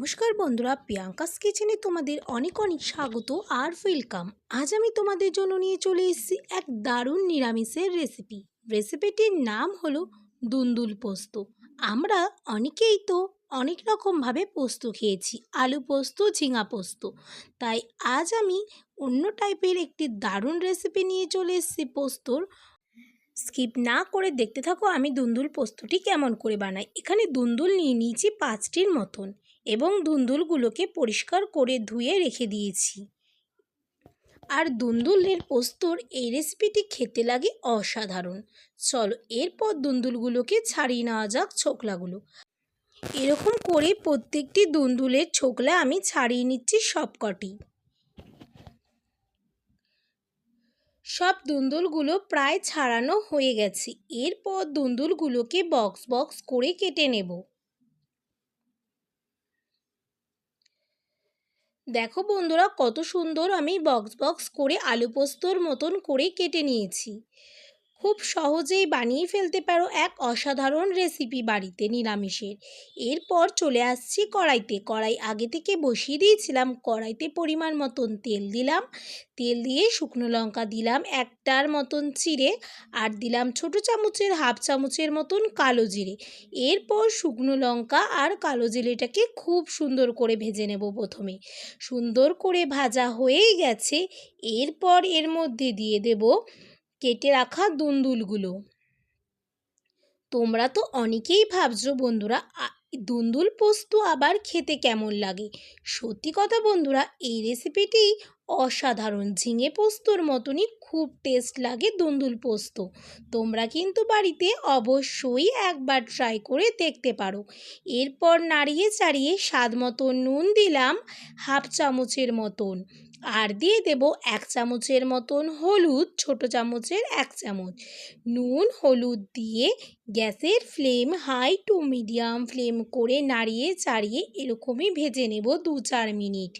নমস্কার বন্ধুরা, প্রিয়াঙ্কাস কিচেনে তোমাদের অনেক অনেক স্বাগত আর ওয়েলকাম আজ আমি তোমাদের জন্য নিয়ে চলে এসেছি এক দারুণ নিরামিষের রেসিপি রেসিপিটির নাম হলো দুন্দুল পোস্ত। আমরা অনেকেই তো অনেক রকমভাবে পোস্ত খেয়েছি, আলু পোস্ত, ঝিঙা পোস্ত। তাই আজ আমি অন্য টাইপের একটি দারুণ রেসিপি নিয়ে চলে এসেছি পোস্তর। স্কিপ না করে দেখতে থাকো, আমি দুন্দুল পোস্তটি কেমন করে বানাই। এখানে দুন্দুল নিয়ে নিয়েছি পাঁচটির মতন। এবং দুন্দুলগুলোকে পরিষ্কার করে ধুয়ে রেখে দিয়েছি। আর দুন্দুলের পোস্তর এই রেসিপিটি খেতে লাগে অসাধারণ। চলো, এরপর দুন্দুলগুলোকে ছাড়িয়ে নেওয়া যাক ছোকলাগুলো। এরকম করে প্রত্যেকটি দুন্দুলের ছোকলা আমি ছাড়িয়ে নিচ্ছি সবকটি। সব দুন্দুলগুলো প্রায় ছাড়ানো হয়ে গেছে। এরপর দুন্দুলগুলোকে বক্স বক্স করে কেটে নেব। দেখো বন্ধুরা কত সুন্দর আমি বক্স বক্স করে আলু পোস্তর মতন করে কেটে নিয়েছি। খুব সহজেই বানিয়ে ফেলতে পারো এক অসাধারণ রেসিপি বাড়িতে নিরামিষের। এরপর চলে আসছি কড়াইতে। কড়াই আগে থেকে বসিয়ে দিয়েছিলাম। কড়াইতে পরিমাণ মতন তেল দিলাম। তেল দিয়ে শুকনো লঙ্কা দিলাম একটার মতন চিড়ে আর দিলাম ছোট চামচের, হাফ চামচের মতন কালো জিরে। এরপর শুকনো লঙ্কা আর কালো জিরেটাকে খুব সুন্দর করে ভেজে নেব প্রথমে। সুন্দর করে ভাজা হয়েই গেছে। এরপর এর মধ্যে দিয়ে দেব কেটে রাখা দুন্দুলগুলো। তোমরা তো অনেকেই ভাবছ বন্ধুরা দুন্দুল পোস্ত আবার খেতে কেমন লাগে। সত্যি কথা বন্ধুরা, এই রেসিপিটি অসাধারণ ঝিঙে পোস্তর মতনই খুব টেস্ট লাগে দুন্দুল পোস্ত। তোমরা কিন্তু বাড়িতে অবশ্যই একবার ট্রাই করে দেখতে পারো। এরপর নাড়িয়ে চাড়িয়ে স্বাদ মতন নুন দিলাম হাফ চামচের মতন। আর দিয়ে দেব এক চামচের মতন হলুদ, ছোট চামচের এক চামচ। নুন, হলুদ দিয়ে গ্যাসের flame high to medium flame করে নাড়িয়ে চাড়িয়ে এরকমই ভেজে নেব দু চার মিনিট।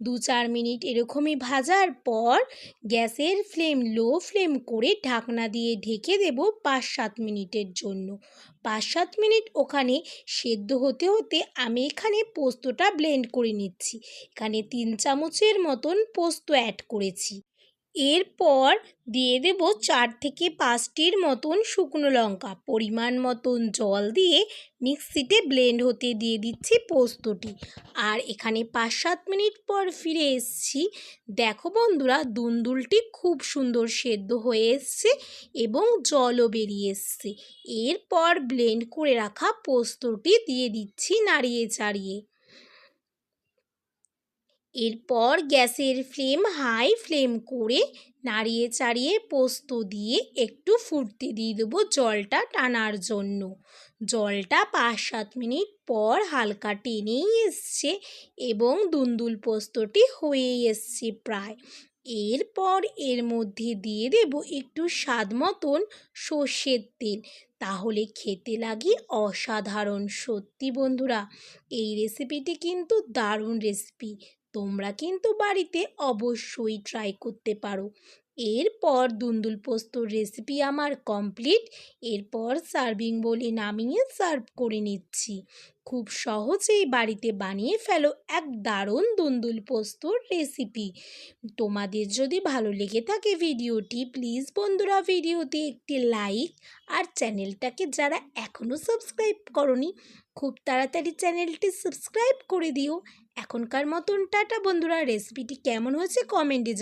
দু চার মিনিট এরকমই ভাজার পর গ্যাসের ফ্লেম, লো ফ্লেম করে ঢাকনা দিয়ে ঢেকে দেব পাঁচ সাত মিনিটের জন্য। পাঁচ সাত মিনিট ওখানে সেদ্ধ হতে হতে আমি এখানে পোস্তটা ব্লেন্ড করে নিচ্ছি। এখানে তিন চামচের মতন পোস্ত অ্যাড করেছি। এরপর দিয়ে দেব চার থেকে পাঁচটির মতন শুকনো লঙ্কা। পরিমাণ মতন জল দিয়ে মিক্সিতে ব্লেন্ড হতে দিয়ে দিচ্ছি পোস্তটি। আর এখানে পাঁচ সাত মিনিট পর ফিরে এসছি। দেখো বন্ধুরা, দুন্দুলটি খুব সুন্দর সেদ্ধ হয়ে এসছে এবং জলও বেরিয়ে এসছে। এরপর ব্লেন্ড করে রাখা পোস্তটি দিয়ে দিচ্ছি নাড়িয়ে চাড়িয়ে এরপর গ্যাসের ফ্লেম, হাই ফ্লেম করে নাড়িয়ে চাড়িয়ে পোস্ত দিয়ে একটু ফুটতে দিয়ে দেবো জলটা টানার জন্য। জলটা পাঁচ সাত মিনিট পর হালকা টেনেই এসছে এবং দুন্দুল পোস্তটি হয়েই এসছে প্রায়। এরপর এর মধ্যে দিয়ে দেব একটু স্বাদ মতন সর্ষের তেল। তাহলে খেতে লাগে অসাধারণ সত্যি বন্ধুরা। এই রেসিপিটি কিন্তু দারুণ রেসিপি তোমরা কিন্তু বাড়িতে অবশ্যই ট্রাই করতে পারো। এরপর দুন্দুল পোস্তর রেসিপি আমার কমপ্লিট এরপর সার্ভিং বলে নামিয়ে সার্ভ করে নিচ্ছি। খুব সহজেই বাড়িতে বানিয়ে ফেলো এক দারুণ দুন্দুল পোস্তর রেসিপি তোমাদের যদি ভালো লেগে থাকে ভিডিওটি প্লিজ বন্ধুরা ভিডিওতে একটি লাইক আর চ্যানেলটাকে যারা এখনও সাবস্ক্রাইব করনি, খুব তাড়াতাড়ি চ্যানেলটি সাবস্ক্রাইব করে দিও। এখনকার মতন টাটা বন্ধুরা রেসিপিটি কেমন হয়েছে কমেন্টে